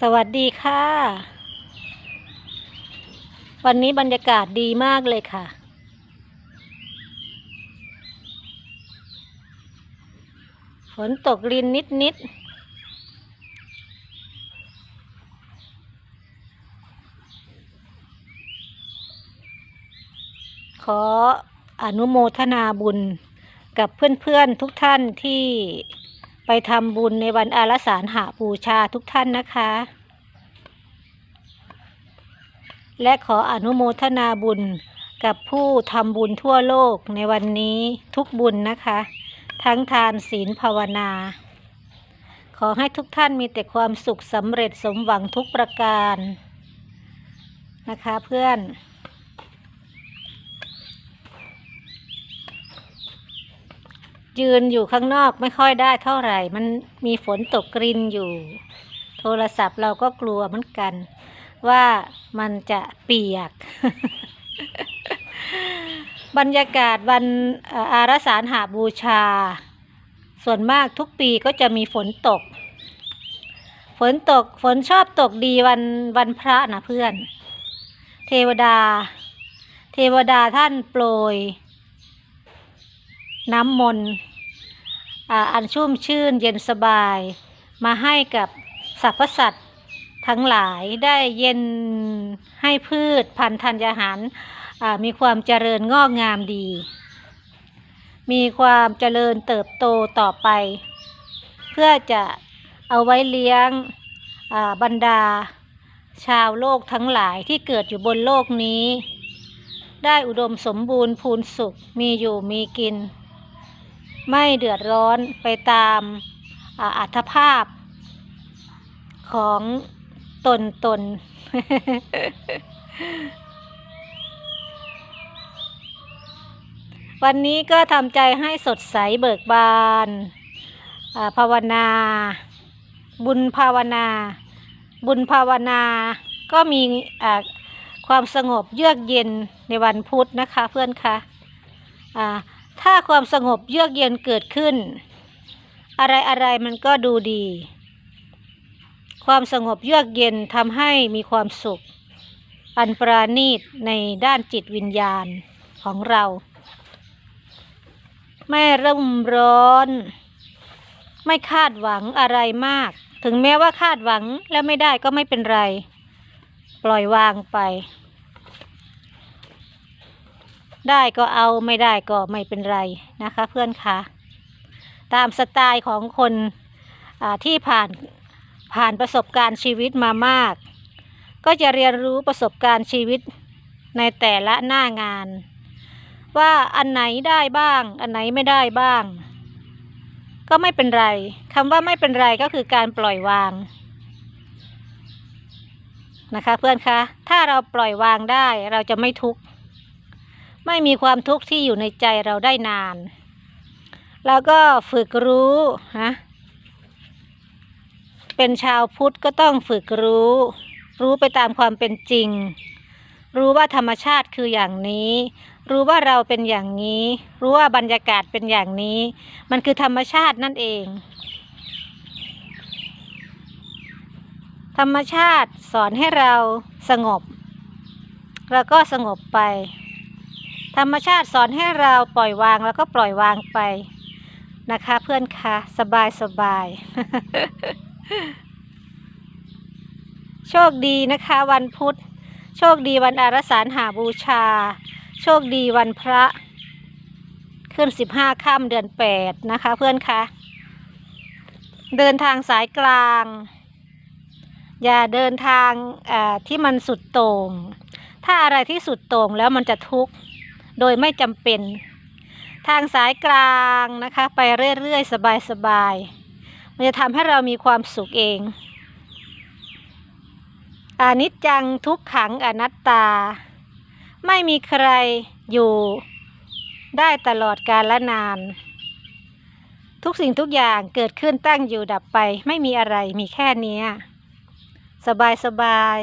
สวัสดีค่ะ วันนี้บรรยากาศดีมากเลยค่ะ ฝนตกรินนิดนิดขออนุโมทนาบุญกับเพื่อนๆทุกท่านที่ ไปทำบุญในวันอาราสาฬหาบูชาทุกท่านนะคะ และขออนุโมทนาบุญกับผู้ทำบุญทั่วโลกในวันนี้ทุกบุญนะคะ ทั้งทานศีลภาวนา ขอให้ทุกท่านมีแต่ความสุขสำเร็จสมหวังทุกประการนะคะเพื่อน ยืนอยู่ข้างนอกไม่ค่อยได้เท่าไหร่ มันมีฝนตกกรินอยู่ โทรศัพท์เราก็กลัวเหมือนกัน ว่ามันจะเปียก บรรยากาศวันอาราสาฬหาบูชา ส่วนมากทุกปีก็จะมีฝนตก ฝนตกฝนชอบตกดีวันวันพระนะเพื่อน เทวดา เทวดาท่านโปรย น้ำมนต์อ่าอันชุ่มชื่นเย็นสบาย มาให้กับสรรพสัตว์ทั้งหลายได้เย็นให้พืชพันธุ์ธัญญาหารอามีความเจริญงอกงามดี มีความเจริญเติบโตต่อไป เพื่อจะเอาไว้เลี้ยงอาบรรดาชาวโลกทั้งหลายที่เกิดอยู่บนโลกนี้ ได้อุดมสมบูรณ์พูนสุขมีอยู่มีกิน ไม่เดือดร้อนไปตามอัตภาพของตนตน วันนี้ก็ทำใจให้สดใสเบิกบานาภาวนา บุญภาวนา บุญภาวนา ก็มีความสงบเยือกเย็นในวันพุธนะคะเพื่อนคะอ่า ถ้าความสงบเยือกเย็นเกิดขึ้น อะไรอะไรมันก็ดูดี ความสงบเยือกเย็นทำให้มีความสุข อันปราณีตในด้านจิตวิญญาณของเรา ไม่ร่มร้อน ไม่คาดหวังอะไรมาก ถึงแม้ว่าคาดหวังแล้วไม่ได้ก็ไม่เป็นไร ปล่อยวางไป ได้ก็เอาไม่ได้ก็ไม่เป็นไรนะคะ เพื่อนคะตามสไตล์ของคนที่ผ่านผ่านประสบการณ์ชีวิตมามาก ก็จะเรียนรู้ประสบการณ์ชีวิตในแต่ละหน้างาน ว่าอันไหนได้บ้าง อันไหนไม่ได้บ้าง ก็ไม่เป็นไรคำว่าไม่เป็นไรก็คือการปล่อยวางนะคะเพื่อนคะถ้าเราปล่อยวางได้เราจะไม่ทุกข์ ไม่มีความทุกข์ที่อยู่ในใจเราได้นาน แล้วก็ฝึกรู้นะเป็นชาวพุทธก็ต้องฝึกรู้ รู้ไปตามความเป็นจริง รู้ว่าธรรมชาติคืออย่างนี้ รู้ว่าเราเป็นอย่างนี้ รู้ว่าบรรยากาศเป็นอย่างนี้ มันคือธรรมชาตินั่นเอง ธรรมชาติสอนให้เราสงบเราก็สงบไป ธรรมชาติสอนให้เราปล่อยวางแล้วก็ปล่อยวางไปนะคะ เพื่อนคะสบายสบาย โชคดีนะคะ วันพุธ โชคดีวันอารสารหาบูชา โชคดีวันพระ ขึ้นสิบห้าค่ำเดือนแปดนะคะ เพื่อนคะเดินทางสายกลาง อย่าเดินทางที่มันสุดโต่งถ้าอะไรที่สุดโต่งแล้วมันจะทุกข์ โดยไม่จำเป็น ทางสายกลางนะคะ ไปเรื่อยๆ สบายๆ มันจะทำให้เรามีความสุขเองอนิจจังทุกขังอนัตตา ไม่มีใครอยู่ได้ตลอดกาลนาน ทุกสิ่งทุกอย่างเกิดขึ้นตั้งอยู่ดับไป ไม่มีอะไรมีแค่นี้ สบายสบาย